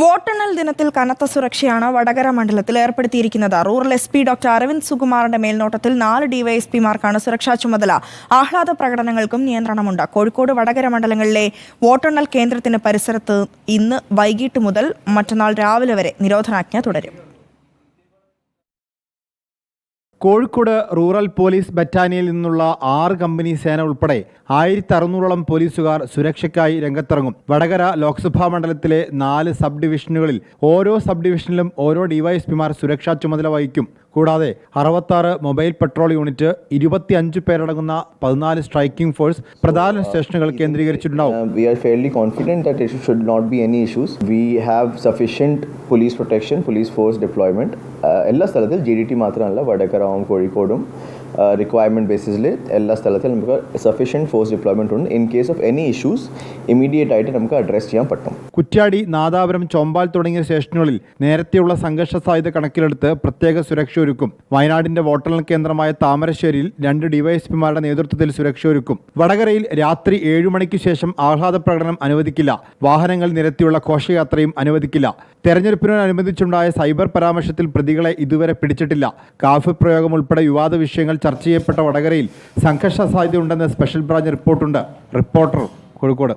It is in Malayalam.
വോട്ടെണ്ണൽ ദിനത്തിൽ കനത്ത സുരക്ഷയാണ് വടകര മണ്ഡലത്തിൽ ഏർപ്പെടുത്തിയിരിക്കുന്നത്. Rural S P doctor Aravind സുകുമാറിന്റെ മേൽനോട്ടത്തിൽ നാല് ഡിവൈഎസ്പിമാർക്കാണ് സുരക്ഷാ ചുമതല. ആഹ്ലാദ പ്രകടനങ്ങൾക്കും നിയന്ത്രണമുണ്ട്. കോഴിക്കോട് വടകര മണ്ഡലങ്ങളിലെ വോട്ടെണ്ണൽ കേന്ദ്രത്തിന് പരിസരത്ത് ഇന്ന് വൈകിട്ട് മുതൽ മറ്റന്നാൾ രാവിലെ വരെ നിരോധനാജ്ഞ തുടരും. കോഴിക്കോട് റൂറൽ പോലീസ് ബറ്റാലിയനിൽ നിന്നുള്ള ആറ് കമ്പനി സേന ഉൾപ്പെടെ ആയിരത്തി അറുന്നൂറോളം പോലീസുകാർ സുരക്ഷയ്ക്കായി രംഗത്തിറങ്ങും. വടകര ലോക്സഭാ മണ്ഡലത്തിലെ നാല് സബ് ഡിവിഷനുകളിൽ ഓരോ സബ് ഡിവിഷനിലും ഓരോ ഡിവൈഎസ്പിമാർ സുരക്ഷാ ചുമതല വഹിക്കും. കൂടാതെ അറുപത്താറ് മൊബൈൽ പെട്രോൾ യൂണിറ്റ് ഇരുപത്തി അഞ്ച് പേരടങ്ങുന്ന പതിനാല് സ്ട്രൈക്കിംഗ് ഫോഴ്സ് പ്രധാന സ്റ്റേഷനുകൾ കേന്ദ്രീകരിച്ചിട്ടുണ്ടാവും. Police protection police force deployment എല്ലാ സ്ഥലത്തിൽ ജി ഡി ടി മാത്രമല്ല വടകരവും കോഴിക്കോടും റിക്വയർമെന്റ് ബേസിസിൽ എല്ലാ സ്ഥലത്തിലും നമുക്ക് സഫീഷ്യന്റ് ഫോഴ്സ് ഡിപ്ലോയ്മെന്റ് ഉണ്ട്. In case of any issues immediate ആയിട്ട് നമുക്ക് അഡ്രസ് ചെയ്യാൻ പറ്റും. കുറ്റ്യാടി നാദാപുരം ചോമ്പാൽ തുടങ്ങിയ സ്റ്റേഷനുകളിൽ നേരത്തെയുള്ള സംഘർഷ സാധ്യത കണക്കിലെടുത്ത് പ്രത്യേക സുരക്ഷ ഒരുക്കും. വയനാടിന്റെ വോട്ടെണ്ണൽ കേന്ദ്രമായ താമരശ്ശേരിയിൽ രണ്ട് ഡിവൈഎസ്പിമാരുടെ നേതൃത്വത്തിൽ സുരക്ഷ ഒരുക്കും. വടകരയിൽ രാത്രി ഏഴു മണിക്ക് ശേഷം ആഹ്ലാദ പ്രകടനം അനുവദിക്കില്ല. വാഹനങ്ങൾ നിരത്തിയുള്ള ഘോഷയാത്രയും അനുവദിക്കില്ല. തെരഞ്ഞെടുപ്പിനോടനുബന്ധിച്ചുണ്ടായ സൈബർ പരാമർശത്തിൽ പ്രതികളെ ഇതുവരെ പിടിച്ചിട്ടില്ല. കാഫ് പ്രയോഗം ഉൾപ്പെടെ വിവാദ വിഷയങ്ങൾ ചർച്ച ചെയ്യപ്പെട്ട വടകരയിൽ സംഘർഷ സാധ്യതയുണ്ടെന്ന് സ്പെഷ്യൽ ബ്രാഞ്ച് റിപ്പോർട്ടുണ്ട്. റിപ്പോർട്ടർ കോഴിക്കോട്.